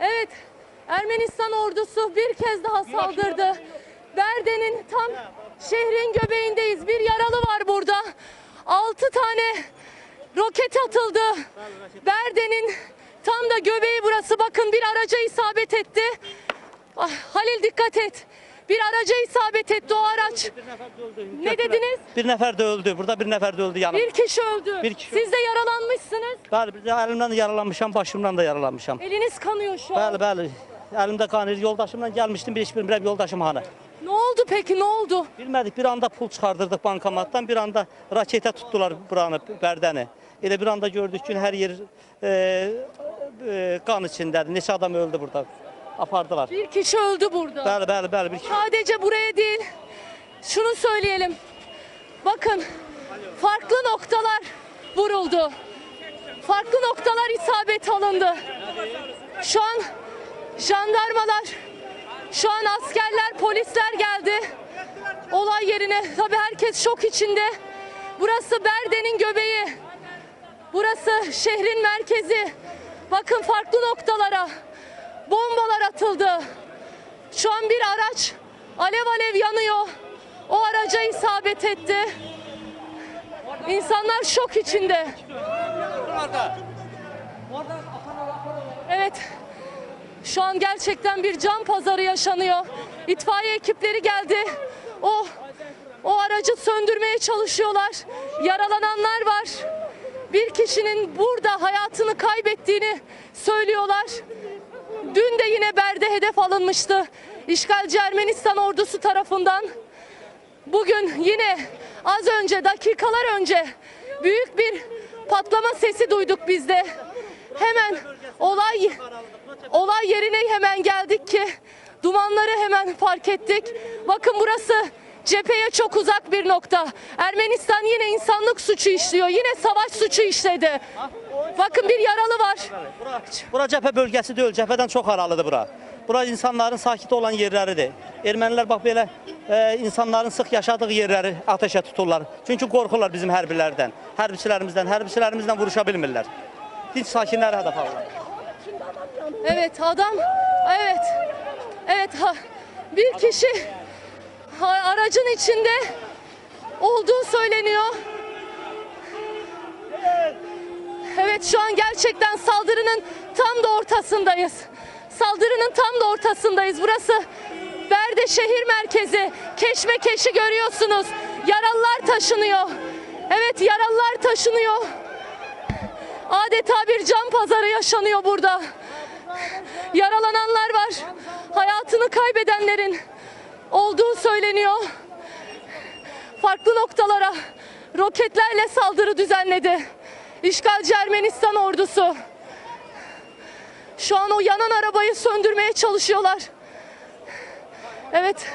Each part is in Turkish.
Evet, Ermenistan ordusu bir kez daha saldırdı. Berde'nin tam şehrin göbeğindeyiz. Bir yaralı var burada. Altı tane roket atıldı. Berde'nin tam da göbeği burası. Bakın bir araca isabet etti. Ah, Halil dikkat et. Bir araca isabet etti o araç. Ne dediniz? Bir nefer de öldü. Burada bir nefer de öldü yanım. Bir kişi öldü. Bir kişi Siz de yaralanmışsınız. Bəli, bir də əlimdən də yaralanmışam, başımdan da yaralanmışam. Eliniz kanıyor şu an. Bəli, bəli. Əlimdə qanır. Yoldaşımla gəlmişdim, bir iş bilmirəm yoldaşım hanı. Ne oldu peki ne oldu? Bilmədik, bir anda pul çıxardırdıq bankomatdan, bir anda raketə tutdular buranı, Bərdəni. Elə bir anda gördük ki, hər yer e, e, qan içindədir. Neçə adam öldü burada. Apardılar. Bir kişi öldü burada. Bəli, bəli, bəli. Bir Sadece buraya değil. Şunu söyleyelim. Bakın farklı noktalar vuruldu. Farklı noktalar isabet alındı. Şu an jandarmalar, şu an askerler, polisler geldi. Olay yerine tabii herkes şok içinde. Burası Berde'nin göbeği. Burası şehrin merkezi. Bakın farklı noktalara bombalar atıldı. Şu an bir araç alev alev yanıyor. O araca isabet etti. İnsanlar şok içinde. Evet. Şu an gerçekten bir can pazarı yaşanıyor. İtfaiye ekipleri geldi. O o aracı söndürmeye çalışıyorlar. Yaralananlar var. Bir kişinin burada hayatını kaybettiğini söylüyorlar. Dün de yine Berde hedef alınmıştı. İşgalci Ermenistan ordusu tarafından. Bugün yine az önce dakikalar önce büyük bir patlama sesi duyduk biz de. Hemen olay olay yerine hemen geldik ki dumanları hemen fark ettik. Bakın burası cepheye çok uzak bir nokta. Ermenistan yine insanlık suçu işliyor. Yine savaş suçu işledi. Bakın bir yaralı var. Bura, bura cəbhə bölgəsi deyil, cəbhədən çox aralıdır bura. Bura insanların sakit olan yerləridir. Ermənilər bax belə e, insanların sıx yaşadığı yerləri ateşə tuturlar. Çünki qorxurlar bizim hərbilərdən, hərbiçilərimizdən, hərbiçilərimizdən vuruşa bilmirlər. Dinç sakinləri hədəf alırlar. Evet adam evet evet ha, bir kişi ha- aracın içinde olduğu söyleniyor. Evet şu an gerçekten saldırının tam da ortasındayız. Saldırının tam da ortasındayız. Burası Berde şehir merkezi. Keşmekeşi görüyorsunuz. Yaralılar taşınıyor. Evet yaralılar taşınıyor. Adeta bir can pazarı yaşanıyor burada. Yaralananlar var. Hayatını kaybedenlerin olduğu söyleniyor. Farklı noktalara roketlerle saldırı düzenledi. İşgalci Ermenistan ordusu. Şu an o yanan arabayı söndürmeye çalışıyorlar. Evet.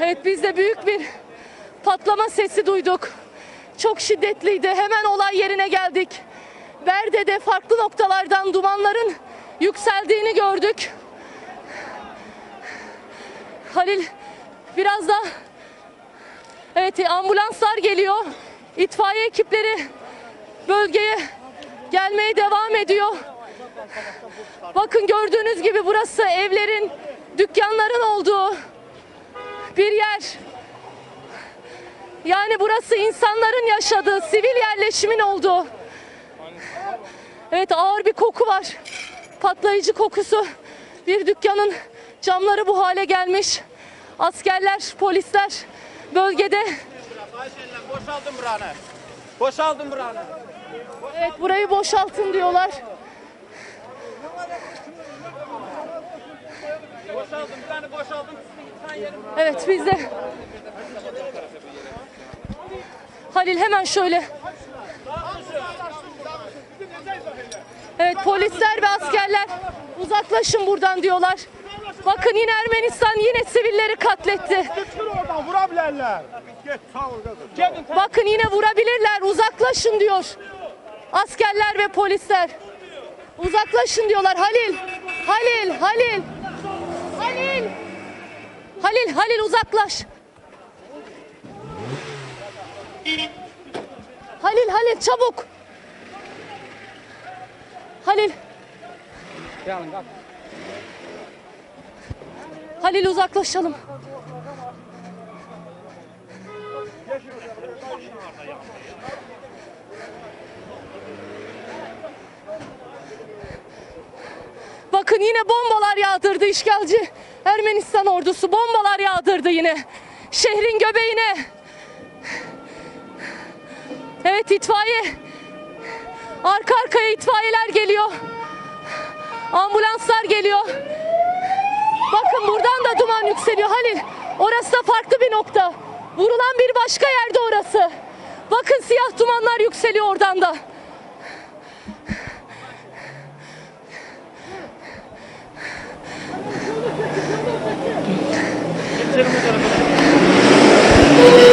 Evet biz de büyük bir patlama sesi duyduk. Çok şiddetliydi. Hemen olay yerine geldik. Berde'de farklı noktalardan dumanların yükseldiğini gördük. Halil biraz da Evet ambulanslar geliyor. İtfaiye ekipleri bölgeye gelmeye devam ediyor. Bakın gördüğünüz gibi burası evlerin, dükkanların olduğu bir yer. Yani burası insanların yaşadığı, sivil yerleşimin olduğu. Evet ağır bir koku var. Patlayıcı kokusu. Bir dükkanın camları bu hale gelmiş. Askerler, polisler bölgede. Boşaldım buranı. Boşaldım buranı. Evet burayı boşaltın diyorlar. Boşaldım buranı boşaldım. Evet biz de. Halil hemen şöyle. Evet polisler ve askerler uzaklaşın buradan diyorlar. Bakın yine Ermenistan yine sivilleri katletti. Çıkın oradan vurabilirler. Gelin. Bakın yine vurabilirler uzaklaşın diyor. Askerler ve polisler. Uzaklaşın diyorlar Halil. Halil, Halil. Halil. Halil, Halil uzaklaş. Halil, Halil çabuk. Halil. Halil uzaklaşalım. Bakın yine bombalar yağdırdı işgalci Ermenistan ordusu. Bombalar yağdırdı yine. Şehrin göbeğine. Evet itfaiye. Arka arkaya itfaiyeler geliyor. Ambulanslar geliyor an yükseliyor Halil. Orası da farklı bir nokta. Vurulan bir başka yerde orası. Bakın siyah dumanlar yükseliyor oradan da. Geçelim bu tarafa.